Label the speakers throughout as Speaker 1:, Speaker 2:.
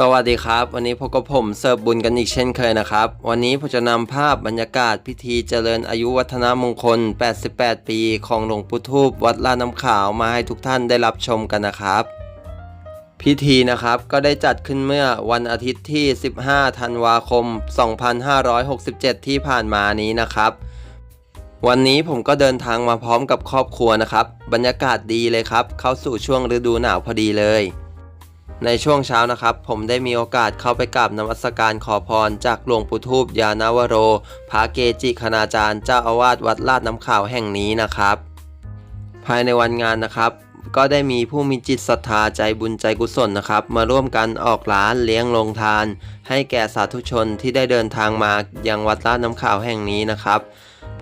Speaker 1: สวัสดีครับ วันนี้พบกับผมเสิร์ฟบุญกันอีกเช่นเคยนะครับ วันนี้ผมจะนำภาพบรรยากาศพิธีเจริญอายุวัฒนมงคล 88 ปี ของหลวงปู่ทูบวัดลาน้ำขาวมาให้ทุกท่านได้รับชมกันนะครับ พิธีนะครับก็ได้จัดขึ้นเมื่อวันอาทิตย์ที่ 15 ธันวาคม 2567 ที่ผ่านมานี้นะครับ วันนี้ผมก็เดินทางมาพร้อมกับครอบครัวนะครับ บรรยากาศดีเลยครับ เข้าสู่ช่วงฤดูหนาวพอดีเลย ในช่วงเช้านะครับ ผมได้มีโอกาสเข้าไปกราบนมัสการขอพร จากหลวงปู่ทูบยานาวโร พระเกจิคณาจารย์เจ้าอาวาสวัดลาดน้ำขาวแห่งนี้นะครับ ภายในวันงานนะครับ ก็ได้มีผู้มีจิตศรัทธาใจบุญใจกุศลนะครับ มาร่วมกันออกร้านเลี้ยงลงทาน ให้แก่สาธุชนที่ได้เดินทางมายังวัดลาดน้ำขาวแห่งนี้นะครับ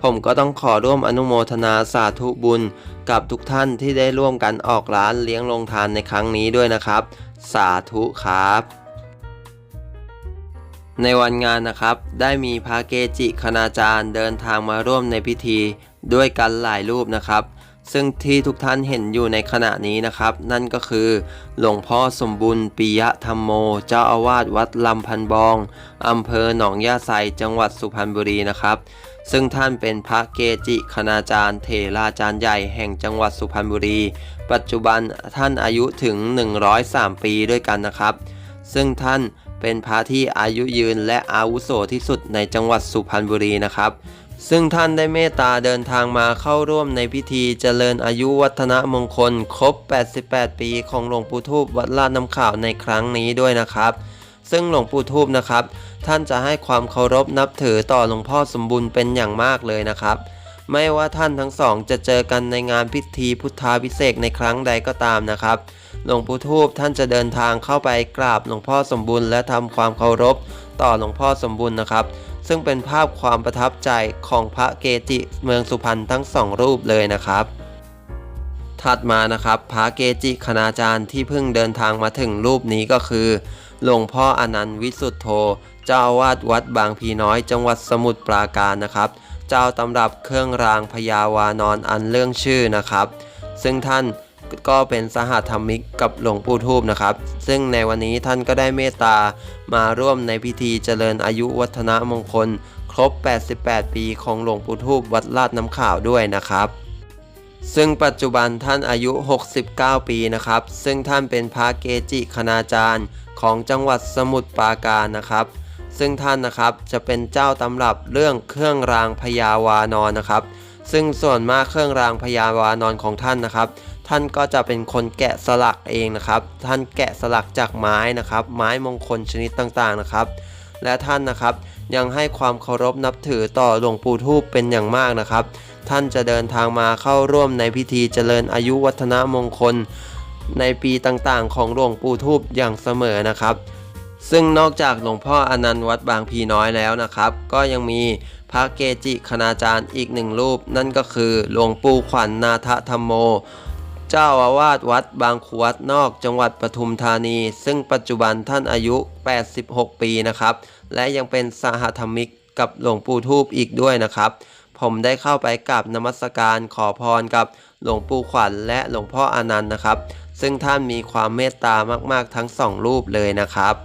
Speaker 1: ผมก็ต้องขอร่วมอนุโมทนาสาธุบุญ กับทุกท่านที่ได้ร่วมกันออกร้านเลี้ยงลงทานในครั้งนี้ด้วยนะครับสาธุครับ ในวันงานนะครับ ได้มีพระเกจิคณาจารย์เดินทางมาร่วมในพิธีด้วยกันหลายรูปนะครับ ซึ่งที่ทุกท่านเห็นอยู่ในขณะนี้นะครับ นั่นก็คือ หลวงพ่อสมบุญปิยะธรรมโม เจ้าอาวาสวัดลำพันบองอำเภอหนองยาไซจังหวัดสุพรรณบุรีนะครับซึ่งท่านเป็นพระเกจิคณาจารย์เถราจารย์ใหญ่แห่งจังหวัดสุพรรณบุรี ปัจจุบันท่านอายุถึง 103 ปีด้วยกันนะครับ ซึ่งท่านเป็นพระที่อายุยืนและอาวุโสที่สุดในจังหวัดสุพรรณบุรีนะครับ ซึ่งท่านได้เมตตาเดินทางมาเข้าร่วมในพิธีเจริญอายุวัฒนมงคล ครบ 88 ปีของหลวงปู่ทูบวัดลาดน้ำขาวในครั้งนี้ด้วยนะครับ ซึ่งหลวงปู่ทูบนะครับ ท่านจะให้ความเคารพนับถือต่อหลวงพ่อสมบูรณ์เป็นอย่างมากเลยนะครับ ไม่ว่าท่านทั้งสองจะเจอกันในงานพิธีพุทธาพิเศษในครั้งใดก็ตามนะครับ หลวงปู่ทูบท่านจะเดินทางเข้าไปกราบหลวงพ่อสมบูรณ์และทำความเคารพต่อหลวงพ่อสมบูรณ์นะครับ ซึ่งเป็นภาพความประทับใจของพระเกจิเมืองสุพรรณทั้งสองรูปเลยนะครับถัดมานะครับพระเกจิคณาจารย์ที่เพิ่งเดินทางมาถึงรูปนี้ก็คือ หลวงพ่ออนันต์วิสุทธโธ เจ้าอาวาสวัดบางพีน้อยจังหวัดสมุทรปราการนะครับ เจ้าตำรับเครื่องรางพญาวานอนอันเรื่องชื่อนะครับ ซึ่งท่านก็เป็นสหธรรมิกกับหลวงปู่ทูบนะครับ ซึ่งในวันนี้ท่านก็ได้เมตตามาร่วมในพิธีเจริญอายุวัฒนมงคล ครบ 88 ปีของหลวงปู่ทูบวัดลาดน้ำขาวด้วยนะครับซึ่งปัจจุบันท่านอายุ 69 ปีนะครับ ซึ่งท่านเป็นพระเกจิคณาจารย์ของจังหวัดสมุทรปราการนะครับ ซึ่งท่านนะครับจะเป็นเจ้าตำรับเรื่องเครื่องรางพญาวานอนนะครับ ซึ่งส่วนมากเครื่องรางพญาวานอนของท่านนะครับ ท่านก็จะเป็นคนแกะสลักเองนะครับ ท่านแกะสลักจากไม้นะครับ ไม้มงคลชนิดต่างๆนะครับ และท่านนะครับยังให้ความเคารพนับถือต่อหลวงปู่ทูบเป็นอย่างมากนะครับ ท่านจะเดินทางมาเข้าร่วมในพิธีเจริญอายุวัฒนมงคล ในปีต่างๆ ของหลวงปู่ทูบอย่างเสมอนะครับ ซึ่งนอกจากหลวงพ่ออนันต์วัดบางพีน้อยแล้วนะครับ ก็ยังมีพระเกจิคณาจารย์อีกหนึ่งรูป นั่นก็คือหลวงปู่ขวัญนาทธรรมโม เจ้าอาวาสวัดบางขวัดนอกจังหวัดปทุมธานี ซึ่งปัจจุบันท่านอายุ 86 ปีนะครับ และยังเป็นสหธรรมิกกับหลวงปู่ทูบอีกด้วยนะครับ ผมได้เข้าไปกราบนมัสการขอพรกับหลวงปู่ขวัญและหลวงพ่ออนันต์นะครับ ซึ่งท่านมีความเมตตามากๆทั้งสองรูปเลยนะครับ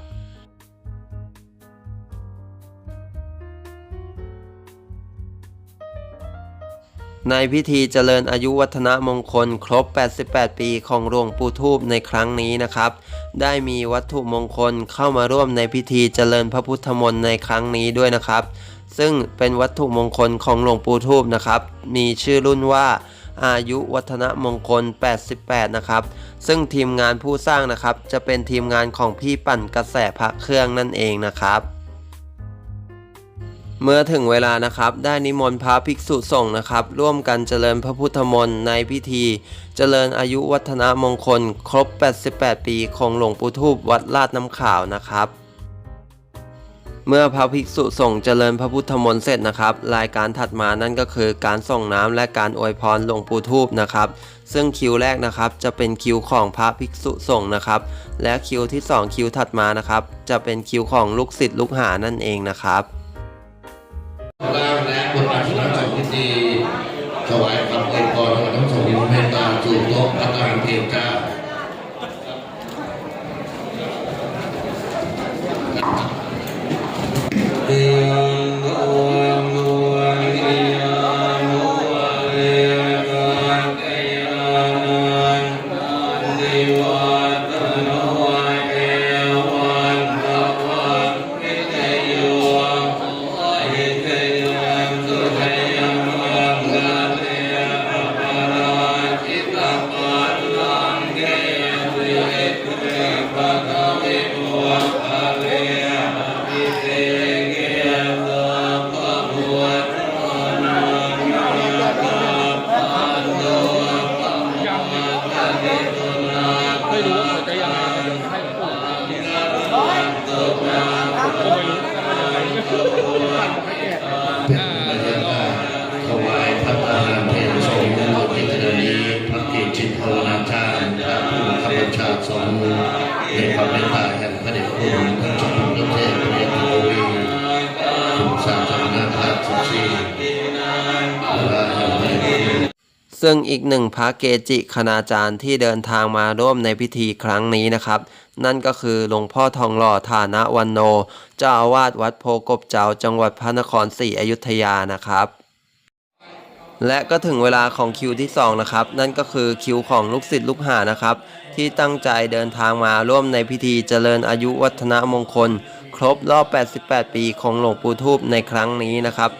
Speaker 1: ในพิธีเจริญอายุวัฒนมงคลครบ 88 ปีของหลวงปู่ทูบในครั้งนี้นะครับ ได้มีวัตถุมงคลเข้ามาร่วมในพิธีเจริญพระพุทธมนต์ในครั้งนี้ด้วยนะครับ ซึ่งเป็นวัตถุมงคลของหลวงปู่ทูบนะครับ มีชื่อรุ่นว่าอายุวัฒนมงคล 88 นะครับ ซึ่งทีมงานผู้สร้างนะครับ จะเป็นทีมงานของพี่ปั่นกระแสพระเครื่องนั่นเองนะครับ เมื่อถึงเวลานะครับได้นิมนต์พระภิกษุสงฆ์นะครับ ร่วมกันเจริญพระพุทธมนต์ในพิธี เจริญอายุวัฒนมงคล ครบ 88 ปีของหลวงปู่ทูบวัดลาดน้ำขาวนะครับ เมื่อพระภิกษุสงฆ์เจริญพระพุทธมนต์เสร็จนะครับ รายการถัดมานั่นก็คือการส่งน้ำและการอวยพรหลวงปู่ทูบนะครับ ซึ่งคิวแรกนะครับจะเป็นคิวของพระภิกษุสงฆ์นะครับ และคิวที่สองคิวถัดมานะครับ จะเป็นคิวของลูกศิษย์ลูกหานั่นเองนะครับ
Speaker 2: ถวายคำอวยพรของทั้งสองเมตตาจูโต๊ะพระการเทพเจ้า
Speaker 1: ซึ่งอีกหนึ่งพระเกจิคณาจารย์ที่เดินทางมาร่วมในพิธีครั้งนี้นะครับ นั่นก็คือหลวงพ่อทองหล่อฐานะวันโน เจ้าอาวาสวัดโพกบเจ้าจังหวัดพระนครศรีอยุธยานะครับ และก็ถึงเวลาของคิวที่2นะครับ นั่นก็คือคิวของลูกศิษย์ลูกหานะครับ ที่ตั้งใจเดินทางมาร่วมในพิธีเจริญอายุวัฒนมงคล ครบรอบ 88 ปีของหลวงปู่ทูบในครั้งนี้นะครับ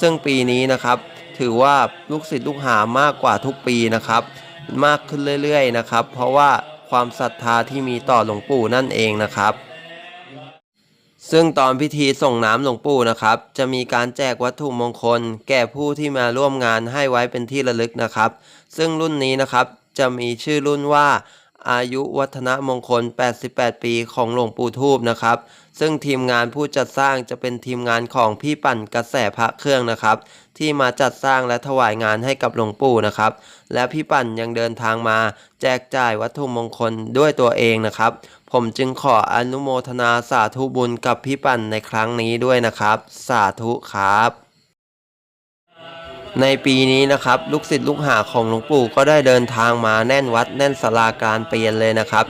Speaker 1: ซึ่งปีนี้นะครับ ถือว่าลูกศิษย์ลูกหามากกว่าทุกปีนะครับ มากขึ้นเรื่อยๆนะครับ เพราะว่าความศรัทธาที่มีต่อหลวงปู่นั่นเองนะครับ ซึ่งตอนพิธีส่งน้ำหลวงปู่นะครับ จะมีการแจกวัตถุมงคล แก่ผู้ที่มาร่วมงานให้ไว้เป็นที่ระลึกนะครับ ซึ่งรุ่นนี้นะครับจะมีชื่อรุ่นว่า อายุวัฒนมงคล 88 ปีของหลวงปู่ทูบนะครับ ซึ่งทีมงานผู้จัดสร้างจะเป็นทีมงานของพี่ปั่นกระแสพระเครื่องนะครับ ที่มาจัดสร้างและถวายงานให้กับหลวงปู่นะครับ และพี่ปั่นยังเดินทางมาแจกจ่ายวัตถุมงคลด้วยตัวเองนะครับ ผมจึงขออนุโมทนาสาธุบุญกับพี่ปั่นในครั้งนี้ด้วยนะครับ สาธุครับ ในปีนี้นะครับ ลูกศิษย์ลูกหาของหลวงปู่ก็ได้เดินทางมาแน่นวัดแน่นศาลาการเปลี่ยนเลยนะครับ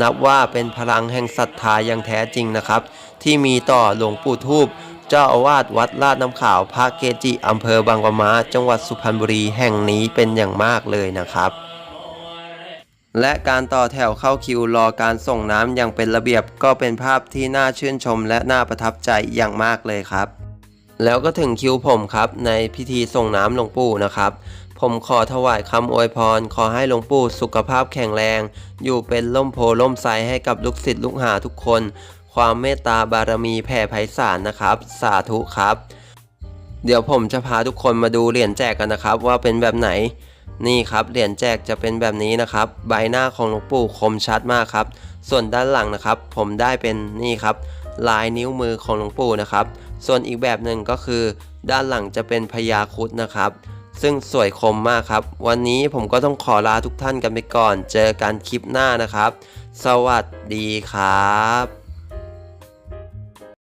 Speaker 1: นับว่าเป็นพลังแห่งศรัทธาอย่างแท้จริงนะครับ ที่มีต่อหลวงปู่ทูบเจ้าอาวาสวัดลาดน้ำขาวพระเกจิอำเภอบางปะมาจังหวัดสุพรรณบุรีแห่งนี้เป็นอย่างมากเลยนะครับ และการต่อแถวเข้าคิวรอการส่งน้ำอย่างเป็นระเบียบก็เป็นภาพที่น่าชื่นชมและน่าประทับใจอย่างมากเลยครับ แล้วก็ถึงคิวผมครับในพิธีส่งน้ำหลวงปู่นะครับ ผมขอถวายคำอวยพร ขอให้หลวงปู่สุขภาพแข็งแรง อยู่เป็นล่มโพล่มไทรให้กับลูกศิษย์ลูกหาทุกคน ความเมตตาบารมีแผ่ไพศาลนะครับ สาธุครับ เดี๋ยวผมจะพาทุกคนมาดูเหรียญแจกกันนะครับ ว่าเป็นแบบไหน นี่ครับเหรียญแจกจะเป็นแบบนี้นะครับ ใบหน้าของหลวงปู่คมชัดมากครับ ส่วนด้านหลังนะครับ ผมได้เป็นนี่ครับ ลายนิ้วมือของหลวงปู่นะครับ ส่วนอีกแบบหนึ่งก็คือ ด้านหลังจะเป็นพญาครุดนะครับ ซึ่งสวยคมมากครับ วันนี้ผมก็ต้องขอลาทุกท่านกันไปก่อน เจอกันคลิปหน้านะครับ สวัสดีครับ